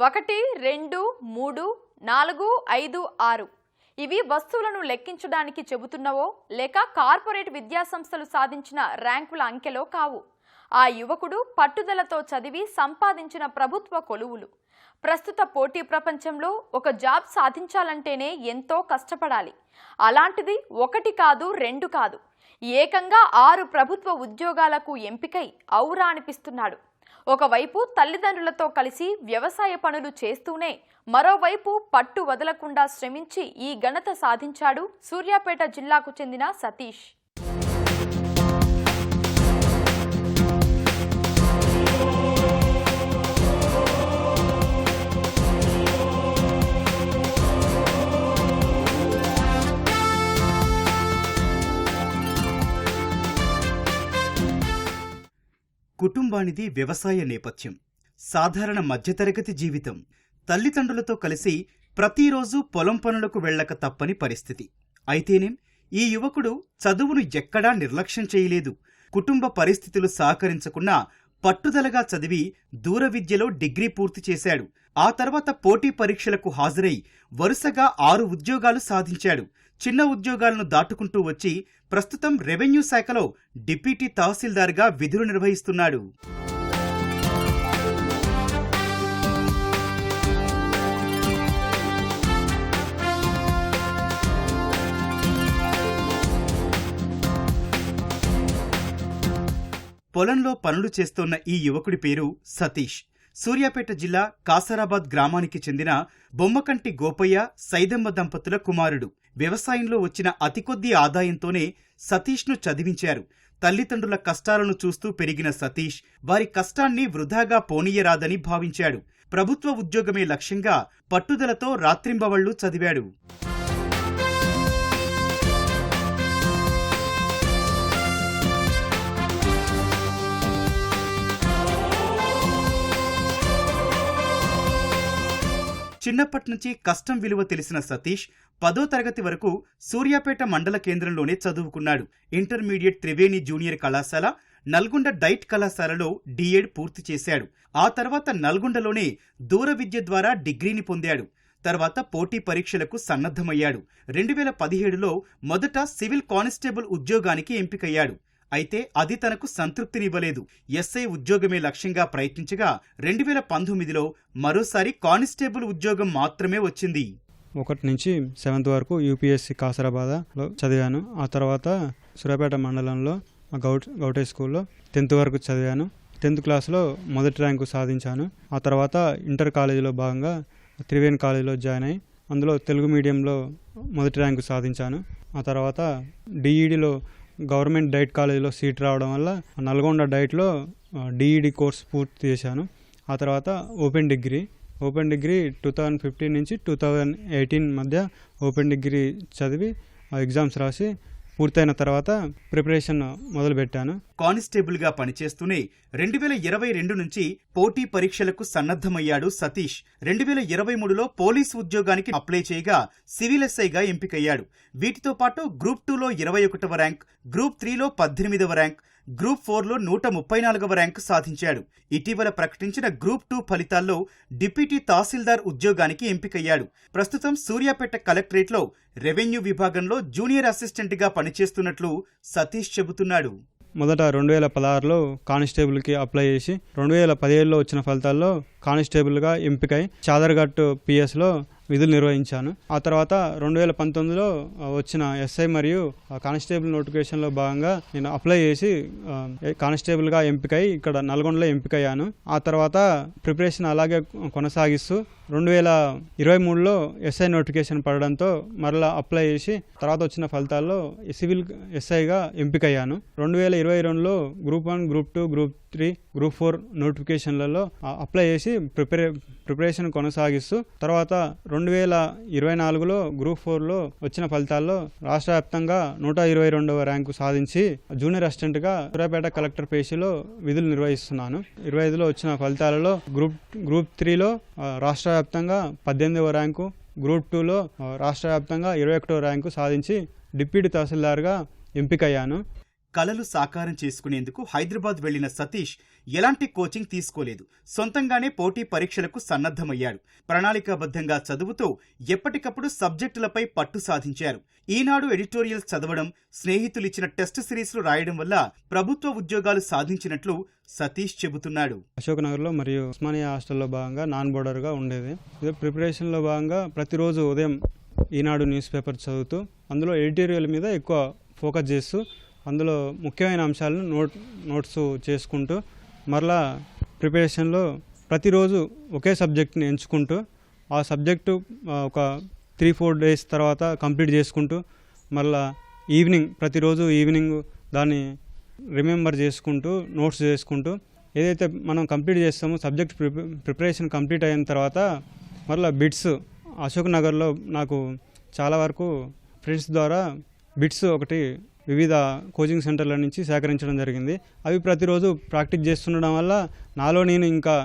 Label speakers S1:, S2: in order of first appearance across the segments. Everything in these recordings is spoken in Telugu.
S1: ఒకటి రెండు మూడు నాలుగు ఐదు ఆరు. ఇవి వస్తువులను లెక్కించడానికి చెబుతున్నవో లేక కార్పొరేట్ విద్యాసంస్థలు సాధించిన ర్యాంకుల అంకెలో కావు. ఆ యువకుడు పట్టుదలతో చదివి సంపాదించిన ప్రభుత్వ కొలువులు. ప్రస్తుత పోటీ ప్రపంచంలో ఒక జాబ్ సాధించాలంటేనే ఎంతో కష్టపడాలి. అలాంటిది ఒకటి కాదు రెండు కాదు. ఏకంగా ఆరు ప్రభుత్వ ఉద్యోగాలకు ఎంపికై ఔరా అనిపిస్తున్నాడు. ఒకవైపు తల్లిదండ్రులతో కలిసి వ్యవసాయ పనులు చేస్తూనే మరోవైపు పట్టు వదలకుండా శ్రమించి ఈ ఘనత సాధించాడు సూర్యాపేట జిల్లాకు చెందిన సతీష్.
S2: కుటుంబానిది వ్యవసాయ నేపథ్యం. సాధారణ మధ్యతరగతి జీవితం. తల్లిదండ్రులతో కలిసి ప్రతిరోజు పొలం పనులకు వెళ్ళక తప్పని పరిస్థితి. అయితేనేం ఈ యువకుడు చదువును ఎక్కడా నిర్లక్ష్యం చేయలేదు. కుటుంబ పరిస్థితులు సహకరించకున్నా పట్టుదలగా చదివి దూర విద్యలో డిగ్రీ పూర్తి చేశాడు. ఆ తర్వాత పోటీ పరీక్షలకు హాజరై వరుసగా ఆరు ఉద్యోగాలు సాధించాడు. చిన్న ఉద్యోగాలను దాటుకుంటూ వచ్చి ప్రస్తుతం రెవెన్యూ శాఖలో డిప్యూటీ తహసీల్దార్గా విధులు నిర్వహిస్తున్నాడు. పొలంలో పనులు చేస్తోన్న ఈ యువకుడి పేరు సతీష్. సూర్యాపేట జిల్లా కాసరాబాద్ గ్రామానికి చెందిన బొమ్మకంటి గోపయ్య సైదమ్మ దంపతుల కుమారుడు. వ్యవసాయంలో వచ్చిన అతి కొద్ది ఆదాయంతోనే సతీష్ను చదివించారు. తల్లిదండ్రుల కష్టాలను చూస్తూ పెరిగిన సతీష్ వారి కష్టాన్ని వృధాగా పోనీయరాదని భావించాడు. ప్రభుత్వ ఉద్యోగమే లక్ష్యంగా పట్టుదలతో రాత్రింబవళ్ళు చదివాడు. చిన్నప్పటి నుంచి కష్టం విలువ తెలిసిన సతీష్ పదో తరగతి వరకు సూర్యాపేట మండల కేంద్రంలోనే చదువుకున్నాడు. ఇంటర్మీడియట్ త్రివేణి జూనియర్ కళాశాల నల్గొండ డైట్ కళాశాలలో డిఎడ్ పూర్తి చేశాడు. ఆ తర్వాత నల్గొండలోనే దూర విద్య ద్వారా డిగ్రీని పొందాడు. తర్వాత పోటీ పరీక్షలకు సన్నద్ధమయ్యాడు. రెండు వేల పదిహేడులో మొదట సివిల్ కానిస్టేబుల్ ఉద్యోగానికి ఎంపికయ్యాడు. అయితే అది తనకు సంతృప్తినివ్వలేదు. ఎస్ఐ ఉద్యోగమే లక్ష్యంగా ప్రయత్నించగా రెండు వేల పంతొమ్మిదిలో మరోసారి కానిస్టేబుల్ ఉద్యోగం మాత్రమే వచ్చింది.
S3: ఒకటి నుంచి సెవెంత్ వరకు యూపీఎస్సి కాసరాబాద్లో చదివాను. ఆ తర్వాత సూర్యాపేట మండలంలో గౌట్ గౌటే స్కూల్లో టెన్త్ వరకు చదివాను. టెన్త్ క్లాస్లో మొదటి ర్యాంకు సాధించాను. ఆ తర్వాత ఇంటర్ కాలేజీలో భాగంగా త్రివేణి కాలేజీలో జాయిన్ అయ్యి అందులో తెలుగు మీడియంలో మొదటి ర్యాంకు సాధించాను. ఆ తర్వాత డిఈడిలో గవర్నమెంట్ డైట్ కాలేజీలో సీట్ రావడం వల్ల నల్గొండ డైట్లో డిఈడి కోర్స్ పూర్తి చేశాను. ఆ తర్వాత open degree open degree two thousand fifteen నుంచి టూ థౌజండ్ ఎయిటీన్ మధ్య ఓపెన్ డిగ్రీ చదివి ఎగ్జామ్స్ రాసి పూర్తయిన తర్వాత ప్రిపరేషన్ మొదలుపెట్టాను.
S2: కానిస్టేబుల్గా పనిచేస్తూనే రెండు వేల ఇరవై రెండు నుంచి పోటీ పరీక్షలకు సన్నద్ధమయ్యాడు సతీష్. రెండు వేల ఇరవై మూడులో పోలీస్ ఉద్యోగానికి అప్లై చేయగా సివిల్ ఎస్ఐగా ఎంపికయ్యాడు. వీటితో పాటు గ్రూప్ టూలో ఇరవై ఒకటవ ర్యాంక్ గ్రూప్ త్రీలో పద్దెనిమిదవ ర్యాంక్ గ్రూప్ ఫోర్లో నూట ముప్పై నాలుగవ ర్యాంకు సాధించాడు. ఇటీవల ప్రకటించిన గ్రూప్ టూ ఫలితాల్లో డిప్యూటీ తహసీల్దార్ ఉద్యోగానికి ఎంపికయ్యాడు. ప్రస్తుతం సూర్యాపేట కలెక్టరేట్లో రెవెన్యూ విభాగంలో జూనియర్ అసిస్టెంట్గా పనిచేస్తున్నట్లు సతీష్ చెబుతున్నాడు.
S3: మొదట రెండు వేల పదహారులో కానిస్టేబుల్కి అప్లై చేసి రెండు వేల పదిహేడులో వచ్చిన ఫలితాల్లో కానిస్టేబుల్గా ఎంపికై చాదర్ఘట్ పిఎస్లో విధులు నిర్వహించాను. ఆ తర్వాత రెండు వేల పంతొమ్మిదిలో వచ్చిన ఎస్ఐ మరియు ఆ, కానిస్టేబుల్ నోటిఫికేషన్లో భాగంగా నేను అప్లై చేసి కానిస్టేబుల్గా ఎంపికై ఇక్కడ నల్గొండలో ఎంపికయ్యాను. ఆ తర్వాత ప్రిపరేషన్ అలాగే కొనసాగిస్తూ రెండు వేల ఇరవై మూడులో ఎస్ఐ నోటిఫికేషన్ పడడంతో మరలా అప్లై చేసి తర్వాత వచ్చిన ఫలితాల్లో సివిల్ ఎస్ఐగా ఎంపికయ్యాను. రెండు వేల ఇరవై రెండులో group one group two group three group four నోటిఫికేషన్లలో apply చేసి ప్రిపరే ప్రిపరేషన్ కొనసాగిస్తూ తర్వాత రెండు వేల ఇరవై నాలుగులో గ్రూప్ ఫోర్లో వచ్చిన ఫలితాల్లో రాష్ట్ర వ్యాప్తంగా నూట ఇరవై రెండవ ర్యాంకు సాధించి జూనియర్ అసిస్టెంట్గా సూర్యాపేట కలెక్టర్ పేషీలో విధులు నిర్వహిస్తున్నాను. ఇరవై ఐదులో వచ్చిన ఫలితాలలో గ్రూప్ గ్రూప్ త్రీలో రాష్ట్ర వ్యాప్తంగా పద్దెనిమిదవ ర్యాంకు గ్రూప్ టూలో రాష్ట్ర వ్యాప్తంగా ఇరవై ఒకటో ర్యాంకు సాధించి డిప్యూటీ తహసీల్దార్గా ఎంపికయ్యాను.
S2: కలలు సాకారం చేసుకునేందుకు హైదరాబాద్ వెళ్ళిన సతీష్ ఎలాంటి కోచింగ్ తీసుకోలేదు. సొంతంగానే పోటీ పరీక్షలకు సన్నద్ధమయ్యాడు. ప్రణాళికాబద్ధంగా చదువుతూ ఎప్పటికప్పుడు సబ్జెక్టులపై పట్టు సాధించారు. ఈనాడు ఎడిటోరియల్స్ చదవడం స్నేహితులిచ్చిన టెస్ట్ సిరీస్లు రాయడం వల్ల ప్రభుత్వ ఉద్యోగాలు సాధించినట్లు సతీష్ చెబుతున్నాడు.
S3: అశోక్ నగర్లో మరియు ఉస్మానియా హాస్టల్లో భాగంగా నాన్ బోర్డర్గా ఉండేది. ఇదే ప్రిపరేషన్లో భాగంగా ప్రతిరోజు ఉదయం ఈనాడు న్యూస్ పేపర్ చదువుతూ అందులో ఎడిటోరియల్ మీద ఎక్కువ ఫోకస్ చేస్తూ అందులో ముఖ్యమైన అంశాలను నోట్ నోట్స్ చేసుకుంటూ మరలా ప్రిపరేషన్లో ప్రతిరోజు ఒకే సబ్జెక్ట్ని ఎంచుకుంటూ ఆ సబ్జెక్టు ఒక త్రీ ఫోర్ డేస్ తర్వాత కంప్లీట్ చేసుకుంటూ మరలా ఈవినింగ్ ప్రతిరోజు ఈవినింగ్ దాన్ని రిమెంబర్ చేసుకుంటూ నోట్స్ చేసుకుంటూ ఏదైతే మనం కంప్లీట్ చేస్తామో సబ్జెక్ట్ ప్రిపరేషన్ కంప్లీట్ అయిన తర్వాత మరలా బిట్స్ అశోక్ నగర్లో నాకు చాలా వరకు ఫ్రెండ్స్ ద్వారా బిట్స్ ఒకటి వివిధ కోచింగ్ సెంటర్ల నుంచి సేకరించడం జరిగింది. అవి ప్రతిరోజు ప్రాక్టీస్ చేస్తుండడం వల్ల నాలో నేను ఇంకా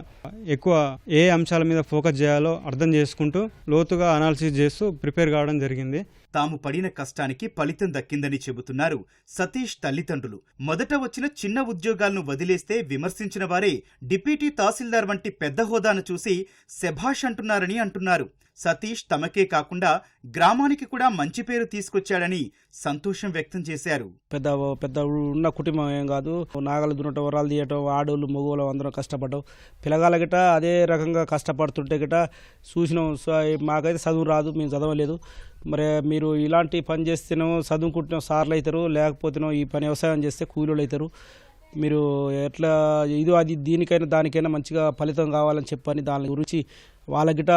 S3: ఎక్కువ ఏ అంశాల మీద ఫోకస్ చేయాలో అర్థం చేసుకుంటూ లోతుగా అనాలిసిస్ చేస్తూ ప్రిపేర్ కావడం జరిగింది.
S2: తాము పడిన కష్టానికి ఫలితం దక్కిందని చెబుతున్నారు సతీష్ తల్లిదండ్రులు. మొదట వచ్చిన చిన్న ఉద్యోగాలను వదిలేస్తే విమర్శించిన వారే డిప్యూటీ తహసీల్దార్ వంటి పెద్ద హోదాను చూసి శభాష్ అంటున్నారని అంటున్నారు. సతీష్ తమకే కాకుండా గ్రామానికి కూడా మంచి పేరు తీసుకొచ్చాడని సంతోషం వ్యక్తం చేశారు.
S4: పెద్ద పెద్ద ఉన్న కుటుంబం ఏం కాదు. నాగలు దున్నటం వరాలు తీయటం ఆడోళ్ళు మగవాళ్ళు అందరం కష్టపడటం పిల్లగాళ్ళ గిట అదే రకంగా కష్టపడుతుంటే గిట చూసినాం. మాకైతే చదువు రాదు మేము చదవలేదు. మరి మీరు ఇలాంటి పని చేస్తేనో చదువుకుంటున్నాం సార్లు అవుతారు లేకపోతేనో ఈ పని వ్యవసాయం చేస్తే కూలీలు అవుతారు మీరు ఎట్లా ఇది అది దీనికైనా దానికైనా మంచిగా ఫలితం కావాలని చెప్పని దాని గురించి వాళ్ళకిట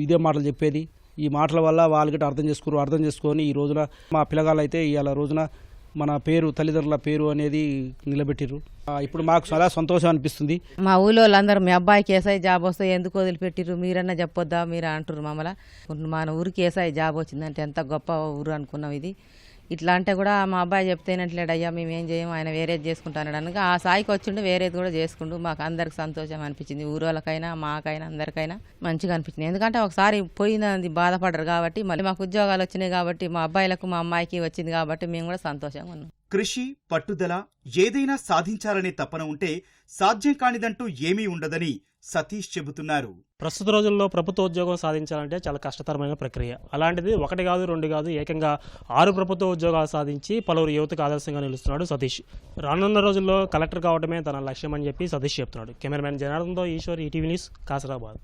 S4: ఇదే మాటలు చెప్పేది. ఈ మాటల వల్ల వాళ్ళ అర్థం చేసుకున్నారు అర్థం చేసుకొని ఈ రోజున మా పిల్లగాళ్ళు అయితే ఇవాళ రోజున మన పేరు తల్లిదండ్రుల పేరు అనేది నిలబెట్టిర్రు. ఇప్పుడు మాకు చాలా సంతోషం అనిపిస్తుంది.
S5: మా ఊళ్ళో వాళ్ళందరూ మీ అబ్బాయికి ఏసఐ జాబ్ వస్తే ఎందుకు వదిలిపెట్టిరు మీరన్నా చెప్పొద్దా? మీరు అంటారు మమ్మల్ని మన ఊరికి ఏసఐ జాబ్ వచ్చిందంటే ఎంత గొప్ప ఊరు అనుకున్నాం ఇది. ఇట్లా అంటే కూడా మా అబ్బాయి చెప్తేనట్లేడు అయ్యా మేము ఏం చేయము ఆయన వేరేది చేసుకుంటాను అనగా ఆ సాయికి వచ్చిండు వేరేది కూడా చేసుకుండు. మాకు అందరికి సంతోషం అనిపించింది. ఊరోళ్ళకైనా మాకైనా అందరికైనా మంచిగా అనిపించింది. ఎందుకంటే ఒకసారి పోయినది బాధపడరు కాబట్టి మళ్ళీ మాకు ఉద్యోగాలు వచ్చినాయి కాబట్టి మా అబ్బాయిలకు మా అమ్మాయికి వచ్చింది కాబట్టి మేము కూడా సంతోషంగా ఉన్నాం.
S2: కృషి పట్టుదల ఏదైనా సాధించాలనే తపన ఉంటే సాధ్యం కానిదంటూ ఏమీ ఉండదని సతీష్ చెబుతున్నారు.
S6: ప్రస్తుత రోజుల్లో ప్రభుత్వ ఉద్యోగం సాధించాలంటే చాలా కష్టతరమైన ప్రక్రియ. అలాంటిది ఒకటి కాదు రెండు కాదు ఏకంగా ఆరు ప్రభుత్వ ఉద్యోగాలు సాధించి పలువురు యువతకు ఆదర్శంగా నిలుస్తున్నాడు సతీష్. రానున్న రోజుల్లో కలెక్టర్ కావడమే తన లక్ష్యం అని చెప్పి సతీష్ చెప్తున్నాడు. కెమెరామెన్ జనార్దన్తో ఈశ్వర్ ఈటీవీ న్యూస్ కాసరాబాద్.